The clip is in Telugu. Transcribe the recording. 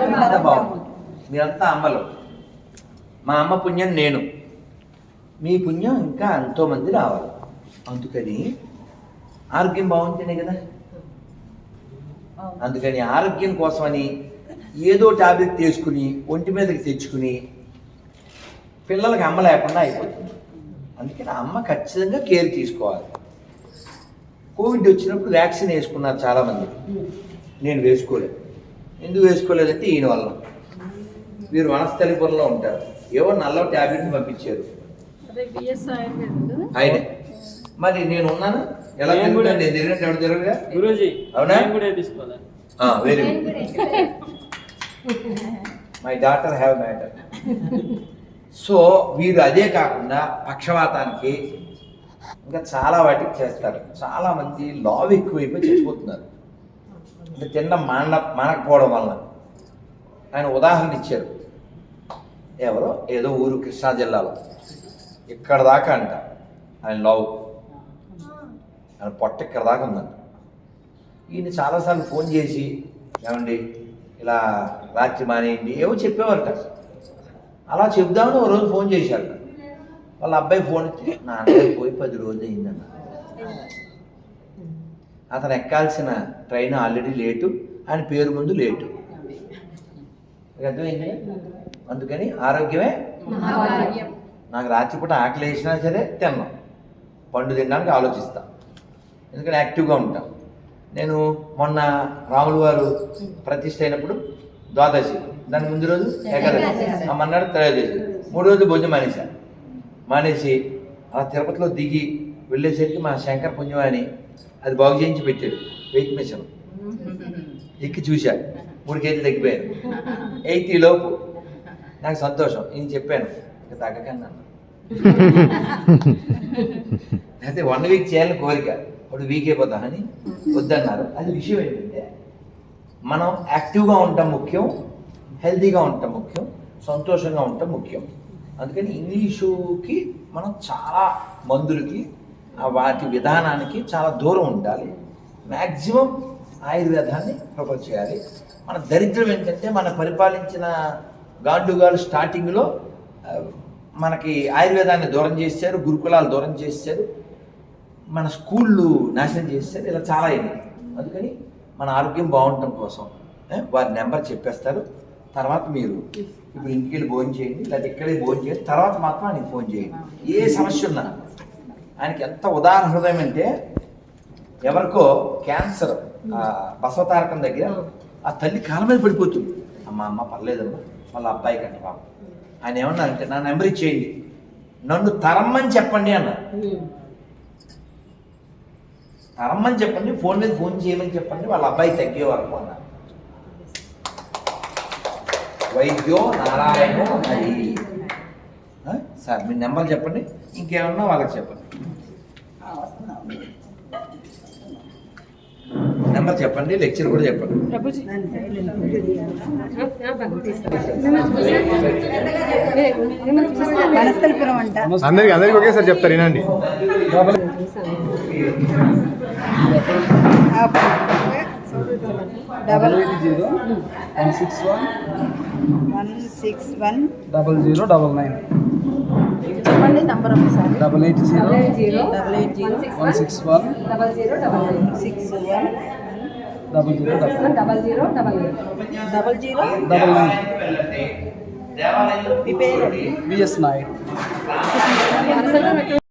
అంతా బాగుంది మీరంతా అమ్మలు. మా అమ్మ పుణ్యం నేను. మీ పుణ్యం ఇంకా ఎంతోమంది రావాలి. అందుకని ఆరోగ్యం బాగుంటేనే కదా? అందుకని ఆరోగ్యం కోసమని ఏదో టాబ్లెట్ తీసుకుని ఒంటి మీదకి తెచ్చుకుని పిల్లలకి అమ్మ లేకుండా అయిపోతుంది. అందుకని అమ్మ ఖచ్చితంగా కేర్ తీసుకోవాలి. కోవిడ్ వచ్చినప్పుడు వ్యాక్సిన్ వేసుకున్నారు చాలామంది. నేను వేసుకోలేదు. ఎందుకు వేసుకోలేదంటే ఈయన వల్ల. వీరు వనస్థలిపురంలో ఉంటారు. ఏవో నల్ల ట్యాబ్లెట్ పంపించారు? ఆయనే. మరి నేను ఉన్నాను? ఎలా తిరుగుతాను? నేను తిరిగినట్టు ఎవరు తిరగగా గురూజీ అవునా? నేను కూడా తీసుకోవాలి? Very my daughter have matter so వీరు అదే కాకుండా పక్షవాతానికి ఇంకా చాలా వాటికి చేస్తారు. చాలా మంది లావ్ ఎక్కువైపోయి చచ్చిపోతున్నారు. అంటే తిన్న మాన మానకపోవడం వలన ఆయన ఉదాహరణ ఇచ్చారు. ఎవరో? ఏదో ఊరు కృష్ణా జిల్లాలో. ఇక్కడ దాకా అంట. ఆయన లవ్. ఆయన పొట్ట ఇక్కడ దాకా ఉందంట. ఈయన చాలాసార్లు ఫోన్ చేసి ఏమండి ఇలా రాత్రి మానేయండి ఏవో చెప్పేవారట. అలా చెప్దామని ఓ రోజు ఫోన్ చేశారు వాళ్ళ అబ్బాయి ఫోన్ ఇచ్చి నాన్నగారు పోయి పది రోజులు అయిందన్న. అతను ఎక్కాల్సిన ట్రైన్ ఆల్రెడీ లేటు ఆయన పేరు ముందు లేటు. అర్థమైంది? అందుకని ఆరోగ్యమే నాకు రాత్రిపూట ఆకలి వేసినా సరే తిన్నాం. పండు తినడానికి ఆలోచిస్తా. ఎందుకంటే యాక్టివ్గా ఉంటాం. నేను మొన్న రాములు వారు ప్రతిష్ఠ అయినప్పుడు ద్వాదశి దాని ముందు రోజు ఏకాదశి ఆ మన్నాడు త్రయోదశి మూడు రోజులు భోజనం మానేశా మానేసి అలా తిరుపతిలో దిగి వెళ్ళేసరికి మా శంకర్ పుణ్యవాణి అది బాగు చేయించి పెట్టాడు వెయిట్ మిషన్. ఎక్కి చూశా. మూడు కేజీలు తగ్గిపోయాను ఎయిటీ లోపు. నాకు సంతోషం. నేను చెప్పాను. ఇక తగ్గకన్నా అయితే వన్ వీక్ చేయాలని కోరిక. ఇప్పుడు వీక్ అయిపోతానని వద్దన్నారు. అది విషయం ఏంటంటే మనం యాక్టివ్గా ఉండటం ముఖ్యం హెల్తీగా ఉండటం ముఖ్యం సంతోషంగా ఉండటం ముఖ్యం. అందుకని ఇంగ్లీషుకి మనం చాలా మందులకి వాటి విధానానికి చాలా దూరం ఉండాలి. మ్యాక్సిమం ఆయుర్వేదాన్ని ప్రపోజ్ చేయాలి. మన దరిద్రం ఏంటంటే మన పరిపాలించిన గాండుగాలు స్టార్టింగ్లో మనకి ఆయుర్వేదాన్ని దూరం చేశారు గురుకులాలు దూరం చేశారు మన స్కూళ్ళు నాశనం చేస్తారు ఇలా చాలా అయింది అందుకని మన ఆరోగ్యం బాగుండటం కోసం వారి నెంబర్ చెప్పేస్తారు. తర్వాత మీరు ఇప్పుడు ఇంటికి వెళ్ళి భోజనం చేయండి లేదా ఇక్కడే భోజనం చేయండి తర్వాత మాత్రం ఆయనకి ఫోన్ చేయండి. ఏ సమస్య ఉన్నా. ఆయనకి ఎంత ఉదాహరణ హృదయం అంటే ఎవరికో క్యాన్సర్ బసవతారకం దగ్గర ఆ తల్లి కాళ్ళ మీద పడిపోతుంది. అమ్మ అమ్మ పర్లేదమ్మా వాళ్ళ అబ్బాయి కంటే పాప. ఆయన ఏమన్నారంటే నా నెంబర్ ఇచ్చేయండి. నన్ను తరమ్మని చెప్పండి అన్నారు. తరమ్మని చెప్పండి ఫోన్ మీద ఫోన్ చేయమని చెప్పండి వాళ్ళ అబ్బాయి తగ్గే వరకు అన్నారు. వైద్యో నారాయణ హరి. సార్ మీ నెంబర్ చెప్పండి. ఇంకేమన్నా వాళ్ళకి చెప్పండి. నెంబర్ చెప్పండి లెక్చర్ కూడా చెప్పండి. అందరికి అందరికి ఒకేసారి చెప్తారు వినండి. Double zero one six one one six one double zero double nine. చెప్పండి నంబర్ ఒకసారి. Double eight zero. Double eight zero. One six one six one. Double zero double double zero double nine. V S పేరు? విఎస్ నాయుడు